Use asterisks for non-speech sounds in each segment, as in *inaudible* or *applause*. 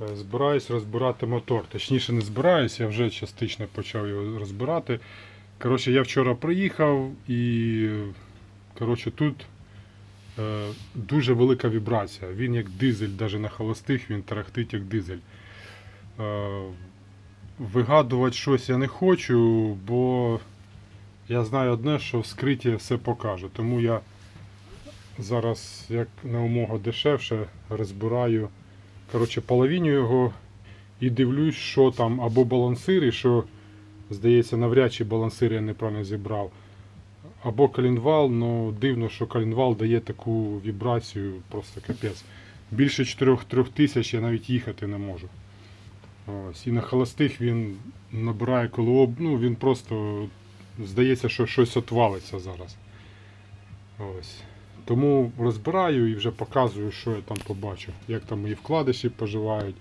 Е, Збираюсь розбирати мотор. Точніше, не збираюсь, я вже частично почав його розбирати. Коротше, я вчора приїхав і коротше, тут е, дуже велика вібрація. Він як дизель, навіть на холостих він тарахтить як дизель. Е, вигадувати щось я не хочу, бо я знаю одне, що вскриття все покаже. Тому я зараз, як на умога дешевше, розбираю коротше, половиню його і дивлюсь, що там або балансири, що, здається, навряд чи балансири я неправильно зібрав. Або колінвал, ну дивно, що колінвал дає таку вібрацію, просто капець. Більше 4 тисяч я навіть їхати не можу. Ось. І на холостих він набирає коло, ну він просто здається, що щось отвалиться зараз. Ось. Тому розбираю і вже показую, що я там побачу, як там мої вкладиші поживають.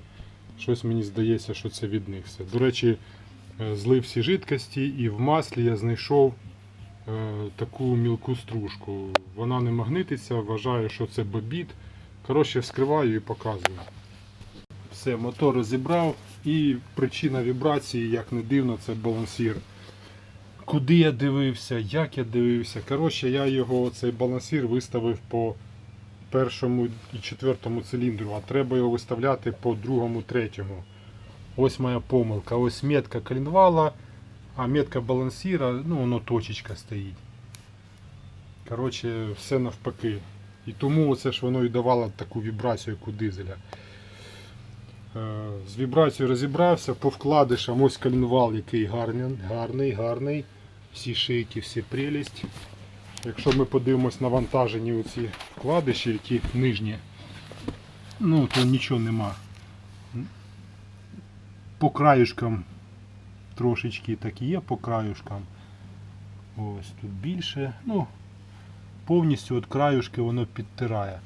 Щось мені здається, що це від них все. До речі, е, злив всі жидкості і в маслі я знайшов е, таку мілку стружку. Вона не магнититься, вважаю, що це бобіт. Коротше, вскриваю і показую. Все, мотор розібрав і причина вібрації, як не дивно, це балансір. Куди я дивився, як я дивився. Коротше, я його цей балансір виставив по першому і четвертому циліндру, а треба його виставляти по другому, третьому. Ось моя помилка. Ось метка коленвала, а метка балансіра, ну воно точечка стоїть. Коротше, все навпаки. І тому це ж воно і давало таку вібрацію, як у дизеля. Е, З вібрацією розібрався, по вкладишам ось коленвал, який гарний, гарний, гарний. Всі шийки, всі прелість. Якщо ми подивимось навантажені оці вкладиші, які нижні, ну то нічого нема. По краюшкам трошечки так є по краюшкам. Ось тут більше. Ну, повністю от краюшки воно підтирає.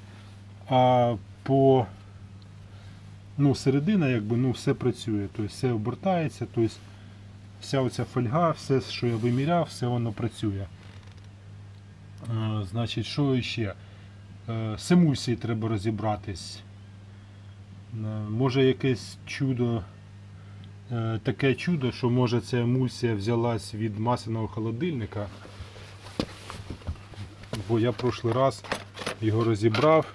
А по ну, середина якби ну, все працює, тобто все обертається, тобто вся оця фольга, все, що я виміряв, все воно працює. Е, Значить, що ще? Е, З емульсії треба розібратись. Е, Може якесь чудо, таке чудо, що може ця емульсія взялась від масляного холодильника. Бо я прошлий раз його розібрав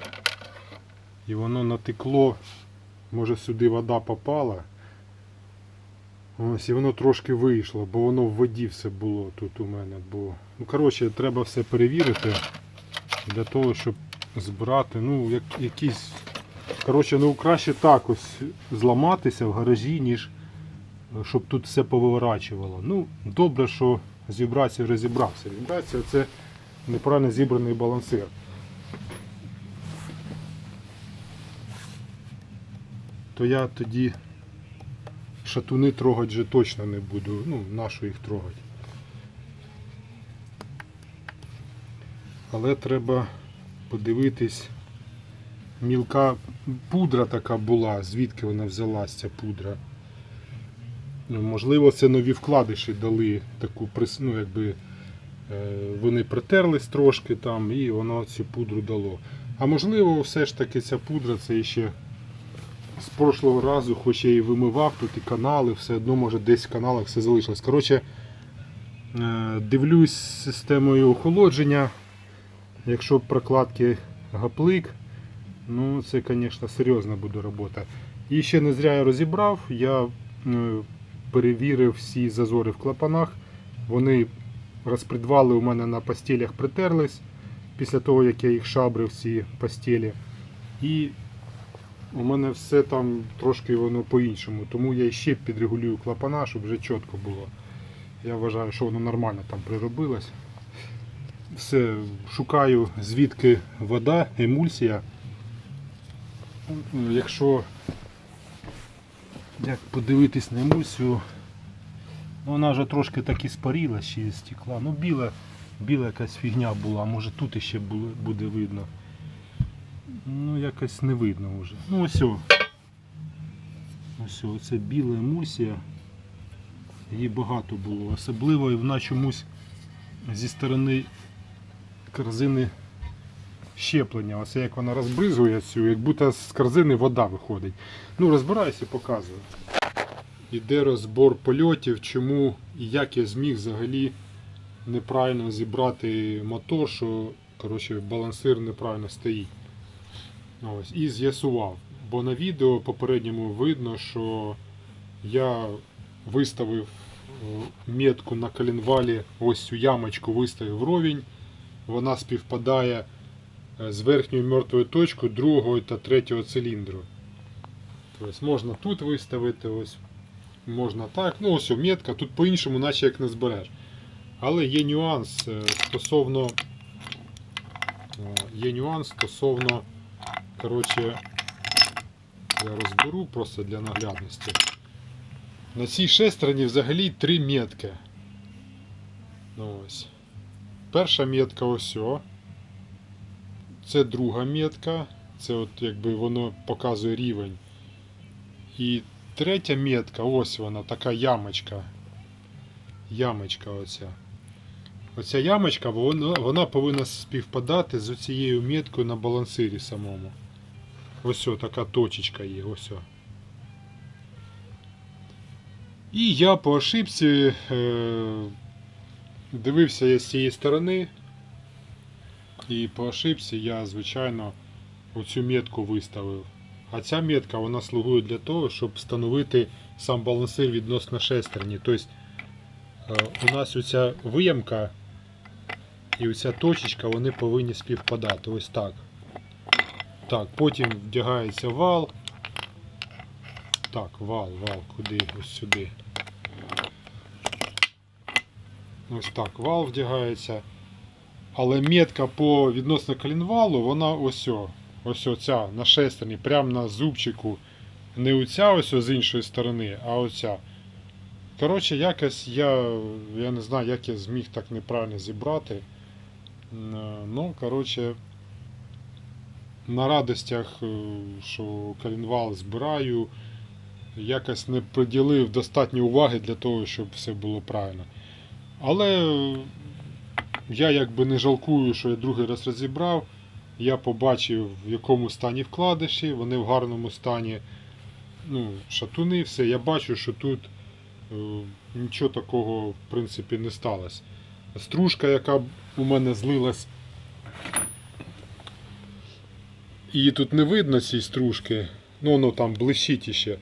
і воно натекло, може сюди вода попала. Ось і воно трошки вийшло, бо воно в воді все було тут у мене. Бо... Ну, коротше, треба все перевірити для того, щоб збирати. Ну, як, якісь. Коротше, ну краще так ось зламатися в гаражі, ніж е, щоб тут все повиворачувало. Ну, добре, що з вібрацією розібрався. Вібрація це неправильно зібраний балансир. То я тоді шатуни трогати вже точно не буду. Ну, нашу їх трогати. Але треба подивитись. Мілка пудра така була, звідки вона взялась ця пудра. Ну, можливо, це нові вкладиші дали таку ну, якби, е, вони притерлись трошки там і воно цю пудру дало. А можливо, все ж таки ця пудра це ще з прошлого разу, хоч я і вимивав тут і канали, все одно може десь в каналах все залишилось. Коротше, е, дивлюсь системою охолодження. Якщо прокладки гаплик, ну це, звісно, серйозна буде робота. І ще не зря я розібрав, я е, перевірив всі зазори в клапанах. Вони розпредвали у мене на постелях притерлись після того, як я їх шабрив ці постелі. І у мене все там трошки воно по-іншому, тому я ще підрегулюю клапана, щоб вже чітко було. Я вважаю, що воно нормально там приробилось. Все, шукаю звідки вода, емульсія. Якщо як подивитись на емульсію, ну, вона вже трошки так і спаріла ще стекла. Ну біла, біла якась фігня була, може тут іще буде видно. Ну, якось не видно вже. Ну ось. о. Ось о, це біла емульсія. Її багато було. Особливо і вона чомусь зі сторони корзини щеплення. Оце як вона розбризує цю, як будто з корзини вода виходить. Ну, розбираюся, показую. Іде розбор польотів, чому і як я зміг взагалі неправильно зібрати мотор, що коротше, балансир неправильно стоїть. Ось, і з'ясував. Бо на відео попередньому видно, що я виставив е, метку на коленвалі, ось цю ямочку виставив вровень. Вона співпадає е, з верхньою мертвою точкою другого та третього циліндру. Тобто можна тут виставити, ось можна так. Ну ось метка, тут по-іншому, наче як не збереш. Але є нюанс е, стосовно. Є нюанс стосовно. Коротше, я розберу просто для наглядності. На цій шестерні взагалі три метки. Ну, ось. Перша метка ось. о. Це друга метка. Це от якби воно показує рівень. І третя метка, ось вона, така ямочка. Ямочка оця. Оця ямочка, вона, вона повинна співпадати з цією меткою на балансирі самому. Ось така точечка є, ось. І я по ошибці е, дивився я з цієї сторони. І по ошибці я, звичайно, оцю метку виставив. А ця метка вона слугує для того, щоб встановити сам балансир відносно шестерні. Тобто у нас оця виямка і оця точечка вони повинні співпадати. Ось так. Так, потім вдягається вал. Так, вал, вал, куди? Ось сюди. Ось так, вал вдягається. Але метка по відносно коленвалу, вона ось о, ось оця на шестерні, прямо на зубчику. Не оця ось з іншої сторони, а оця. Коротше, якось я, я не знаю, як я зміг так неправильно зібрати. Ну, коротше, на радостях, е, що коленвал збираю, якось не приділив достатньо уваги для того, щоб все було правильно. Але я якби не жалкую, що я другий раз розібрав. Я побачив, в якому стані вкладиші, вони в гарному стані. Ну, шатуни, все. Я бачу, що тут е, нічого такого в принципі не сталося. Стружка, яка у мене злилась. Її тут не видно цієї стружки, ну воно там блищить іще.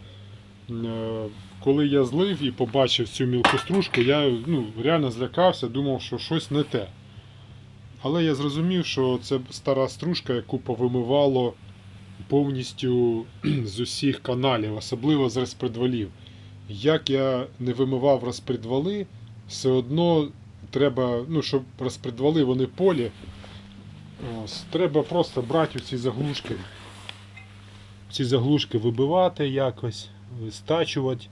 Е, Коли я злив і побачив цю мілку стружку, я ну, реально злякався, думав, що щось не те. Але я зрозумів, що це стара стружка, яку повимивало повністю *clears throat* з усіх каналів, особливо з розпредвалів. Як я не вимивав розпредвали, все одно треба, ну, щоб розпредвали вони полі, ось, треба просто брати ці заглушки. Ці заглушки вибивати якось, стачувати,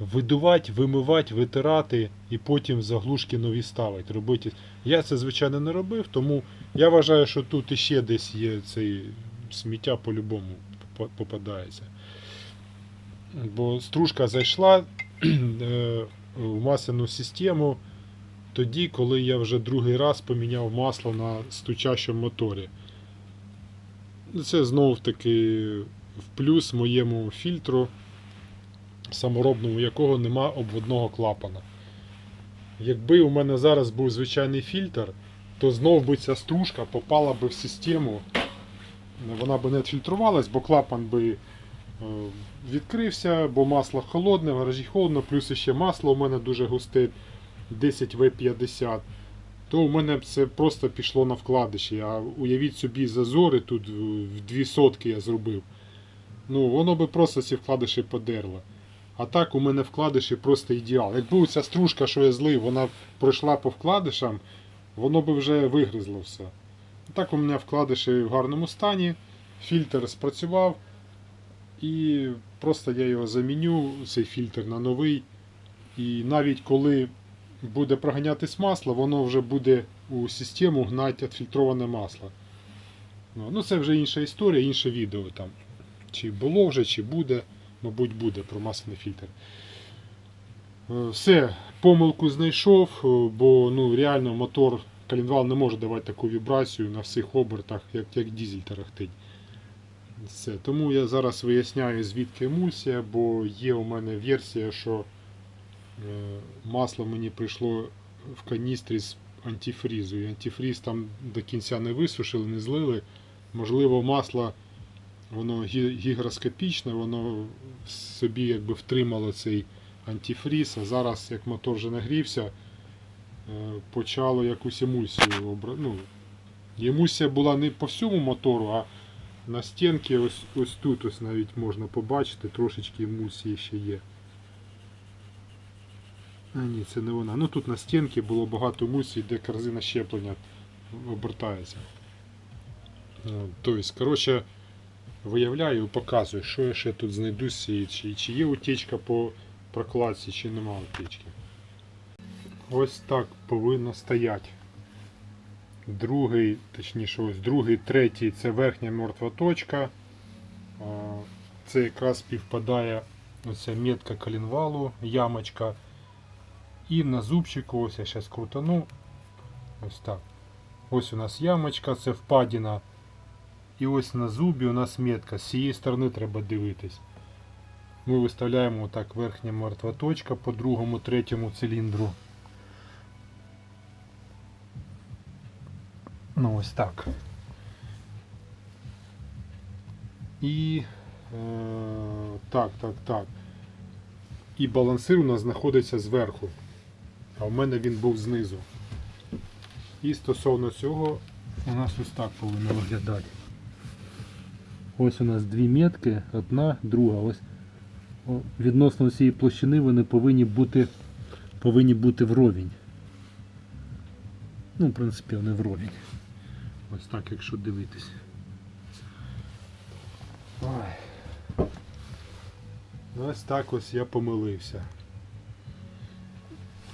видувати, вимивати, витирати і потім заглушки нові ставити. Робити. Я це, звичайно, не робив, тому я вважаю, що тут іще десь є цей сміття по-любому попадається. Бо стружка зайшла *clears throat* е, в масляну систему тоді, коли я вже другий раз поміняв масло на стучащому моторі. Це знов таки в плюс моєму фільтру, саморобному якого нема обводного клапана. Якби у мене зараз був звичайний фільтр, то знов би ця стружка попала би в систему. Вона би не фільтрувалась, бо клапан би е, відкрився, бо масло холодне, в гаражі холодно, плюс ще масло у мене дуже густе 10В50. То у мене це просто пішло на вкладиші. А уявіть собі зазори тут в дві сотки я зробив. Ну, воно би просто ці вкладиші подерло. А так у мене вкладиші просто ідеал. Якби ця стружка, що я злив, вона пройшла по вкладишам, воно би вже вигризло все. Так у мене вкладиші в гарному стані, фільтр спрацював. І просто я його заміню, цей фільтр на новий. І навіть коли буде проганятись масло, воно вже буде у систему гнати відфільтроване масло. Ну, Ну це вже інша історія, інше відео там. Чи було вже, чи буде, мабуть, буде про масляний фільтр. Е, Все, помилку знайшов, е, бо ну, реально мотор Калінвал не може давати таку вібрацію на всіх обертах, як, як дізель тарахтить. Все. Тому я зараз виясняю, звідки емульсія, бо є у мене версія, що масло мені прийшло в каністрі з антифрізу. І антифріз там до кінця не висушили, не злили. Можливо, масло воно гігроскопічне, воно в собі якби втримало цей антифріз, а зараз, як мотор вже нагрівся, е, почало якусь емульсію. Ну, емульсія була не по всьому мотору, а на стінки ось, ось тут ось навіть можна побачити, трошечки емульсії ще є. А ні, це не вона. Ну тут на стінці було багато емульсій, де корзина щеплення обертається. Тобто, коротше, виявляю, і показую, що я ще тут знайду цієї, чи, чи є утечка по прокладці, чи нема утечки. Ось так повинно стояти. Другий, точніше, ось другий, третій це верхня мертва точка. Це якраз співпадає оця метка коленвалу, ямочка. І на зубчику, ось я зараз крутану. Ось так. Ось у нас ямочка, це впадіна. І ось на зубі у нас метка. З цієї сторони треба дивитись. Ми виставляємо отак верхня мертва точка по другому, третьому циліндру. Ну ось так. І е, так, так, так. І балансир у нас знаходиться зверху. А в мене він був знизу. І стосовно цього у нас ось так повинно виглядати. Ось у нас дві метки, одна, друга. Ось відносно цієї площини вони повинні бути повинні бути вровень. Ну, в принципі, вони вровень. Ось так, якщо дивитись. Ось так ось я помилився.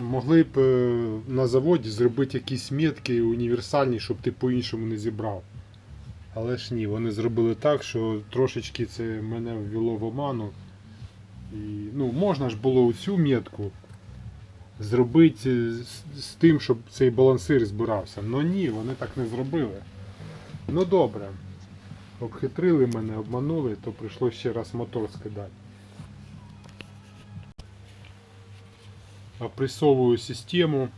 Могли б е, на заводі зробити якісь метки універсальні, щоб ти по-іншому не зібрав. Але ж ні, вони зробили так, що трошечки це мене ввело в оману. І, ну, можна ж було цю метку зробити з, з тим, щоб цей балансир збирався. Ну ні, вони так не зробили. Ну добре. Обхитрили мене, обманули, то прийшлося ще раз мотор скидати. Опресовую систему.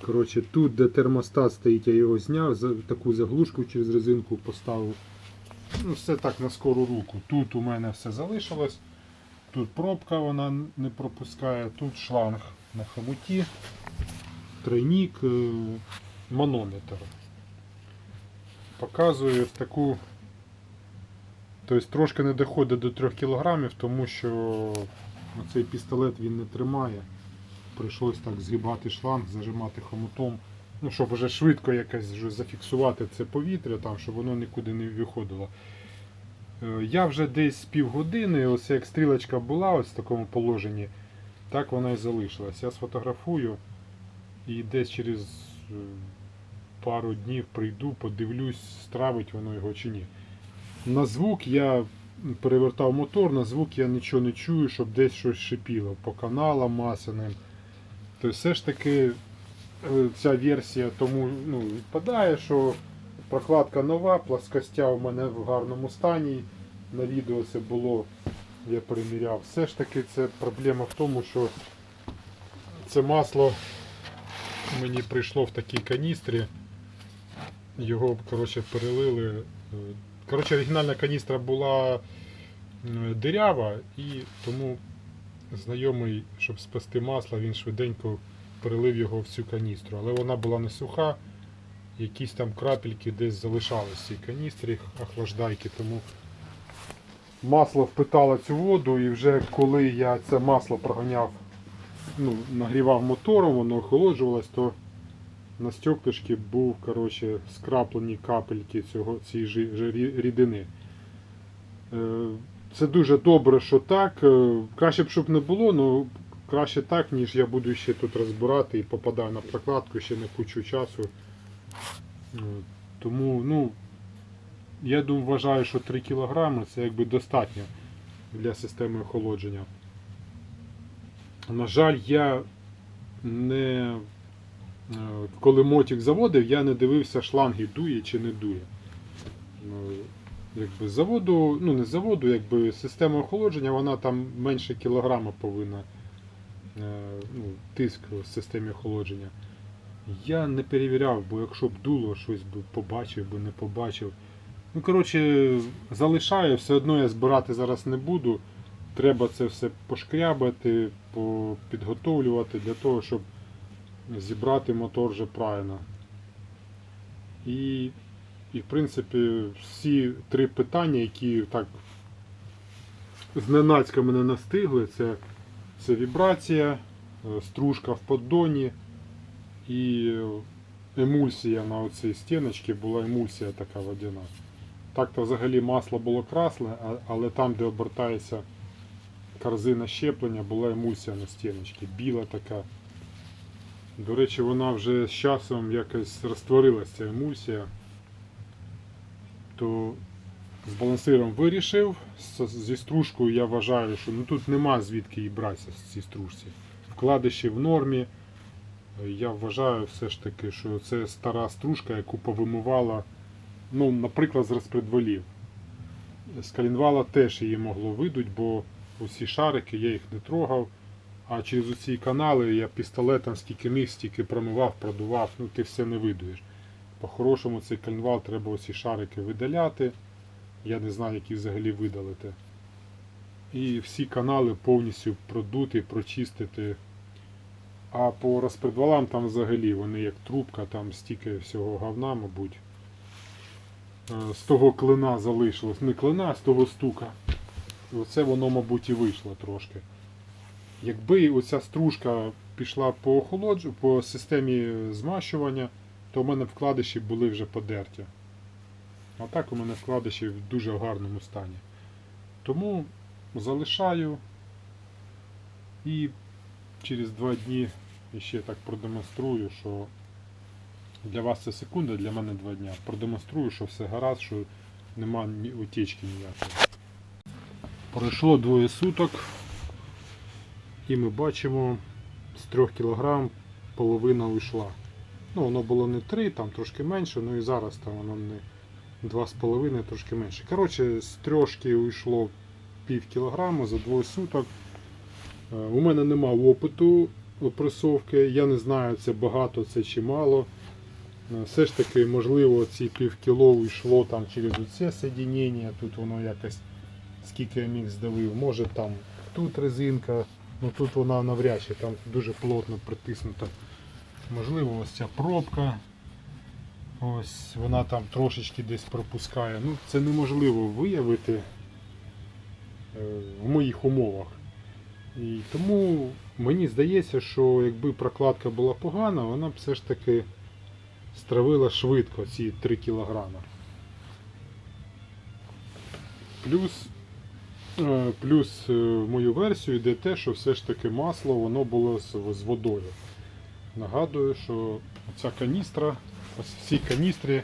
Коротше, тут, де термостат стоїть, я його зняв, таку заглушку через резинку поставив. Ну, все так на скору руку. Тут у мене все залишилось. Тут пробка вона не пропускає, тут шланг на хомуті, тройник, е, манометр. Показую в таку. Тобто трошки не доходить до 3 кг, тому що цей пістолет він не тримає. Прийшлось так згибати шланг, зажимати хомутом, ну, щоб вже швидко якось вже зафіксувати це повітря, там, щоб воно нікуди не виходило. Е, Я вже десь півгодини, ось як стрілочка була ось в такому положенні, так вона і залишилась. Я сфотографую і десь через е, пару днів прийду, подивлюсь, стравить воно його чи ні. На звук я перевертав мотор, на звук я нічого не чую, щоб десь щось шипіло по каналам масяним. То все ж таки е, ця версія тому ну, відпадає, що прокладка нова, плоскостя у мене в гарному стані. На відео це було, я переміряв. Все ж таки це проблема в тому, що це масло мені прийшло в такій каністрі. Його коротше, перелили. Коротше, оригінальна каністра була дирява і тому знайомий, щоб спасти масло, він швиденько перелив його в цю каністру. Але вона була не суха, якісь там крапельки десь залишались в цій каністрі, охлаждайки. Тому масло впитало цю воду, і вже коли я це масло проганяв, ну, нагрівав мотором, воно охолоджувалось, то на стеклишки був коротше, скраплені капельки цього, цієї рідини. Е, Це дуже добре, що так. Е, Краще б, щоб не було, але краще так, ніж я буду ще тут розбирати і попадаю на прокладку ще на кучу часу. Е, Тому, ну, я думаю, вважаю, що 3 кг це якби достатньо для системи охолодження. На жаль, я не коли мотик заводив, я не дивився, шланги дує чи не дує. Ну, Якби заводу, ну не заводу, якби система охолодження, вона там менше кілограма повинна е, ну, тиск в системі охолодження. Я не перевіряв, бо якщо б дуло, щось би побачив, би не побачив. Ну, коротше, залишаю, все одно я збирати зараз не буду. Треба це все пошкрябати, по- підготовлювати для того, щоб зібрати мотор вже правильно. І, і в принципі, всі три питання, які так зненацька мене настигли, це, це вібрація, е, стружка в поддоні і емульсія на оцій стіночці була емульсія така водяна. Так-то взагалі масло було красле, але там, де обертається корзина щеплення, була емульсія на стіночці, біла така. До речі, вона вже з часом якось розтворилася ця емульсія. То з балансиром вирішив. Зі стружкою я вважаю, що ну, тут нема звідки її братися з цій стружці. Вкладиші в нормі. Я вважаю все ж таки, що це стара стружка, яку повимивала, ну, наприклад, з розпредвалів. З калінвала теж її могло видуть, бо усі шарики я їх не трогав. А через усі канали я пістолетом стільки міг, стільки промивав, продував, ну ти все не видуєш. По-хорошому цей калінвал треба усі шарики видаляти. Я не знаю, які взагалі видалити. І всі канали повністю продути, прочистити. А по розпредвалам там взагалі вони як трубка, там стільки всього говна, мабуть. Е, З того клина залишилось. Не клина, а з того стука. Оце воно, мабуть, і вийшло трошки. Якби оця стружка пішла по охолоджу, по системі змащування, то в мене вкладиші були вже подерті. А так у мене вкладиші в дуже гарному стані. Тому залишаю і через два дні ще так продемонструю, що для вас це секунда, для мене два дня. Продемонструю, що все гаразд, що нема ні утічки ніякої. Пройшло двоє суток, і ми бачимо з 3 кг половина уйшла. Ну, воно було не 3, там трошки менше, ну і зараз там воно не 2,5, трошки менше. Коротше, з трьошки уйшло пів кілограму за двоє суток. Е, У мене нема опиту опресовки, я не знаю, це багато, це чи мало. Е, Все ж таки, можливо, ці пів кіло йшло там через оце соєдінення, тут воно якось скільки я міг здавив. Може там тут резинка, ну тут вона навряд чи там дуже плотно притиснута. Можливо, ось ця пробка. Ось вона там трошечки десь пропускає. Ну, це неможливо виявити е, в моїх умовах. І тому мені здається, що якби прокладка була погана, вона б все ж таки стравила швидко ці 3 кілограми. Плюс, плюс е, в мою версію йде те, що все ж таки масло воно було з, водою. Нагадую, що ця каністра, ось всі каністри,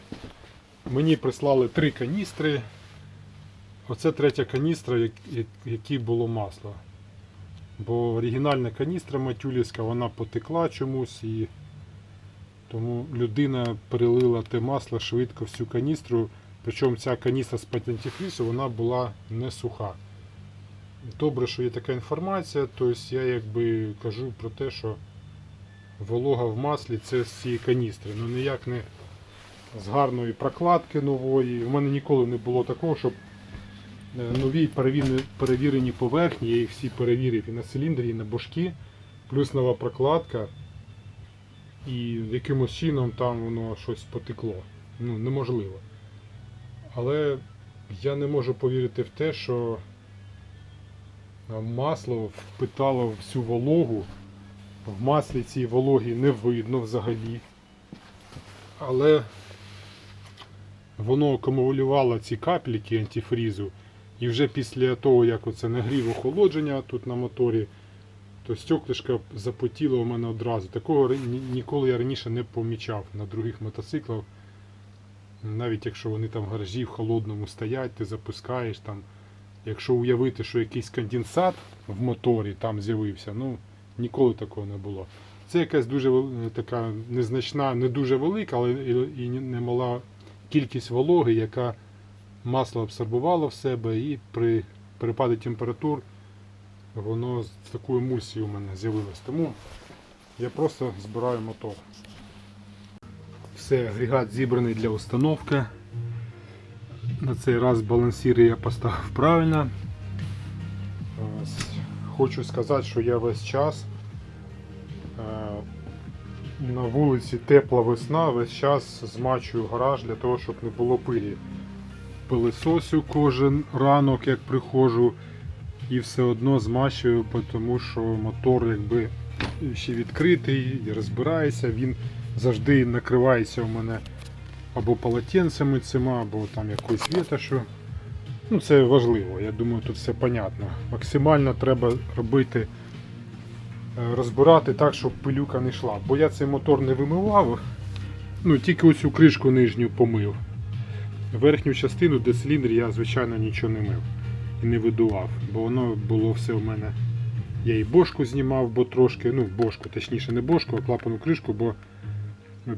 мені прислали три каністри. Оце третя каністра, якій було масло. Бо оригінальна каністра матюлівська, вона потекла чомусь і тому людина перелила те масло швидко всю каністру. Причому ця каністра з патентифрізу вона була не суха. Добре, що є така інформація, тобто я якби кажу про те, що волога в маслі це з цієї каністри. Ну ніяк не з гарної прокладки нової. У мене ніколи не було такого, щоб е, нові перевірені, поверхні, я їх всі перевірив і на циліндрі, і на бошки, плюс нова прокладка. І якимось чином там воно щось потекло. Ну, неможливо. Але я не можу повірити в те, що масло впитало всю вологу. В маслі цій вологі не видно взагалі. Але воно акумулювало ці капельки антифрізу. І вже після того, як оце нагрів охолодження тут на моторі, то стеклишко запотіло у мене одразу. Такого ніколи я раніше не помічав на других мотоциклах. Навіть якщо вони там в гаражі в холодному стоять, ти запускаєш там. Якщо уявити, що якийсь конденсат в моторі там з'явився, ну ніколи такого не було. Це якась дуже така незначна, не дуже велика, але і, і немала кількість вологи, яка масло абсорбувало в себе і при перепаді температур воно з такою емульсією у мене з'явилось. Тому я просто збираю мотор. Все, агрегат зібраний для установки. На цей раз балансіри я поставив правильно. Хочу сказати, що я весь час е, на вулиці тепла весна, весь час змачую гараж для того, щоб не було пилі. Пилисосю кожен ранок, як приходжу, і все одно змачую, тому що мотор якби ще відкритий і розбирається, він завжди накривається у мене або полотенцями цими, або там якоюсь віташу. Ну, це важливо, я думаю, тут все понятно. Максимально треба робити, е, розбирати так, щоб пилюка не йшла. Бо я цей мотор не вимивав, ну тільки оцю кришку нижню помив. Верхню частину, де циліндр, я звичайно нічого не мив і не видував, бо воно було все в мене. Я і бошку знімав, бо трошки, ну бошку, точніше не бошку, а клапану кришку, бо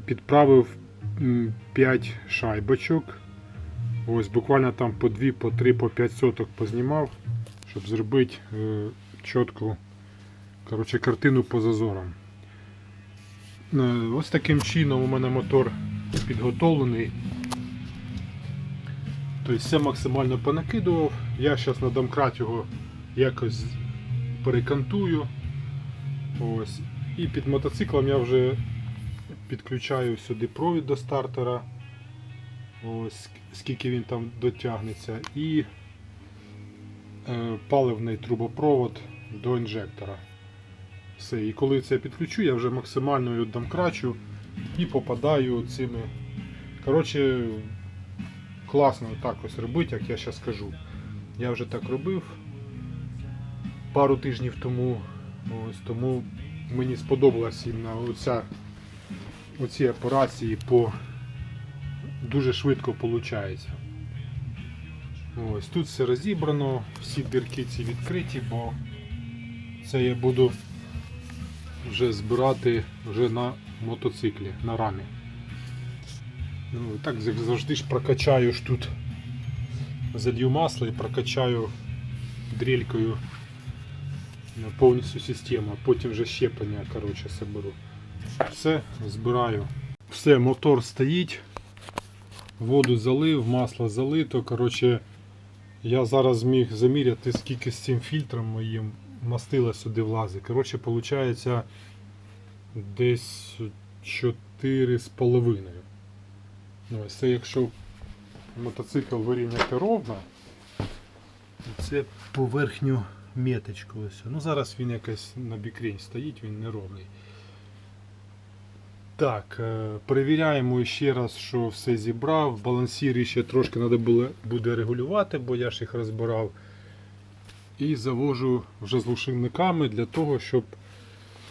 підправив 5 шайбочок. Ось буквально там по 2, по 3, по 5 соток познімав, щоб зробити е, чітку коротше, картину по зазорам. Е, ось таким чином у мене мотор підготовлений. Тобто все максимально понакидував. Я зараз на домкрат його якось перекантую. Ось. І під мотоциклом я вже підключаю сюди провід до стартера. Ось скільки він там дотягнеться, і е, паливний трубопровод до інжектора. Все. І коли це підключу, я вже максимально його домкрачу і попадаю цими. Коротше, класно так ось робити, як я зараз кажу. Я вже так робив пару тижнів тому. Ось тому мені сподобалась іменно оця, оці операції по дуже швидко виходить. Ось тут все розібрано, всі дірки ці відкриті, бо це я буду вже збирати вже на мотоциклі, на рамі. Ну, так завжди ж прокачаю ж тут залью масло і прокачаю дрелькою повністю систему, потім вже щеплення коротше, соберу. Все, збираю. Все, мотор стоїть. Воду залив, масло залито. Коротше, я зараз зміг заміряти, скільки з цим фільтром моїм мастила сюди влазить. Коротше, виходить десь 4,5. Ну, ось це якщо мотоцикл вирівняти ровно, це поверхню меточку. Ось. Ну зараз він якось на бікрінь стоїть, він неровний. Так, е, перевіряємо ще раз, що все зібрав. Балансіри ще трошки треба буде регулювати, бо я ж їх розбирав. І завожу вже з глушівниками для того, щоб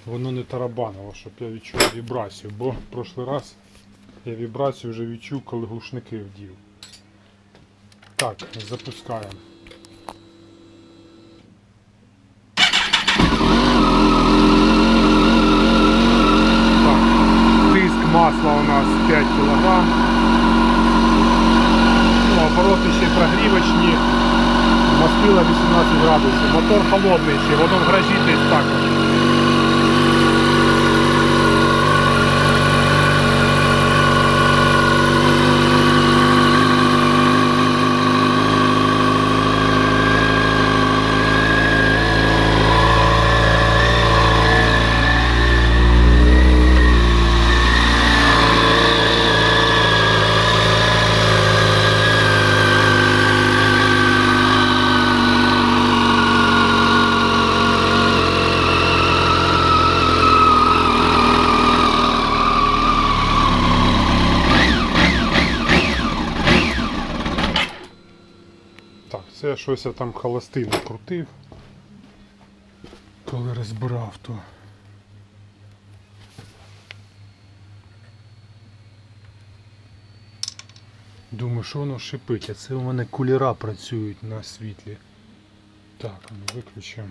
воно не тарабанило, щоб я відчув вібрацію. Бо в прошлий раз я вібрацію вже відчув, коли глушники вдів. Так, запускаємо. Так, тиск у нас 5 кг. Ну, обороти ще прогрівочні. Мастила 18 градусів. Мотор холодний ще, воно в гаражі також. Так, щось я там холостину крутив. Коли розбирав, то. Думаю, що воно шипить, а це у мене кулера працюють на світлі. Так, ну виключимо.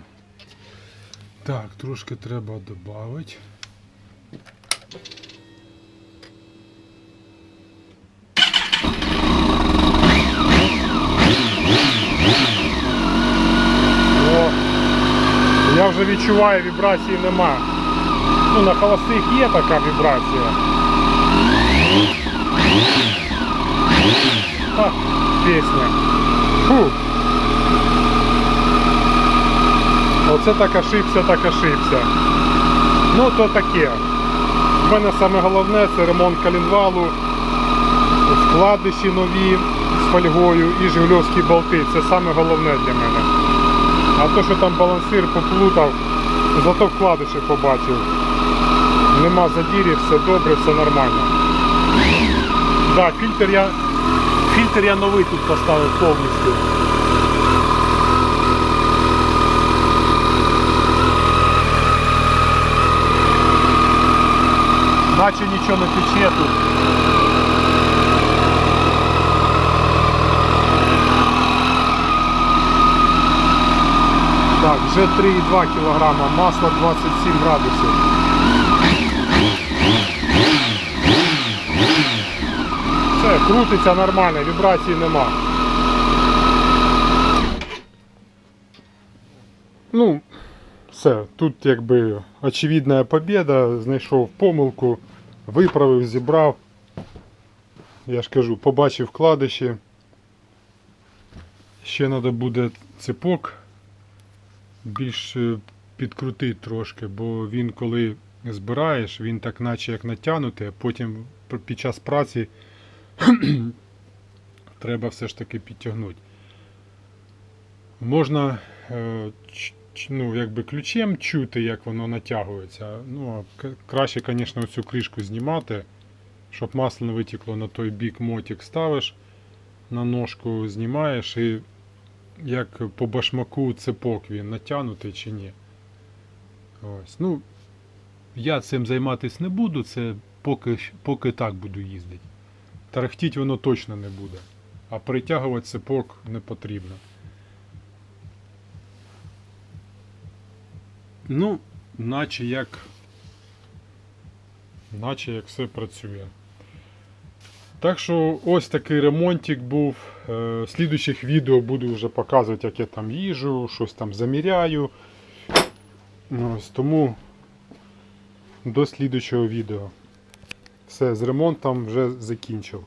Так, трошки треба додати. О, я вже відчуваю, вібрації нема. Ну, на холостих є така вібрація. Ха, пісня. Фу. Оце так ошибся, так ошибся. Ну то таке. У мене саме головне це ремонт калінвалу, вкладиші нові фольгою і жигульовські болти. Це саме головне для мене. А то, що там балансир поплутав, зато вкладиші побачив. Нема задірів, все добре, все нормально. Да, фільтр я, фільтр я новий тут поставив повністю. Наче нічого не тече тут. Так, вже 3,2 кг, масло 27 градусів. Все, крутиться нормально, вібрацій нема. Ну, все, тут якби очевидна побіда, знайшов помилку, виправив, зібрав. Я ж кажу, побачив вкладиші. Ще треба буде цепок більш е, підкрутити трошки, бо він коли збираєш, він так наче як натягнутий, а потім під час праці *clears throat* треба все ж таки підтягнути. Можна е, ну, якби ключем чути, як воно натягується. Ну, краще, звісно, цю кришку знімати, щоб масло не витекло на той бік мотик ставиш, на ножку знімаєш і як по башмаку цепок він натягнутий чи ні. Ось. Ну, я цим займатися не буду, це поки, поки так буду їздити. Тарахтіть воно точно не буде. А притягувати цепок не потрібно. Ну, наче як. Наче як все працює. Так що ось такий ремонтик був. Е, В слідучих відео буду вже показувати, як я там їжу, щось там заміряю. Ось, тому до слідучого відео. Все, з ремонтом вже закінчив.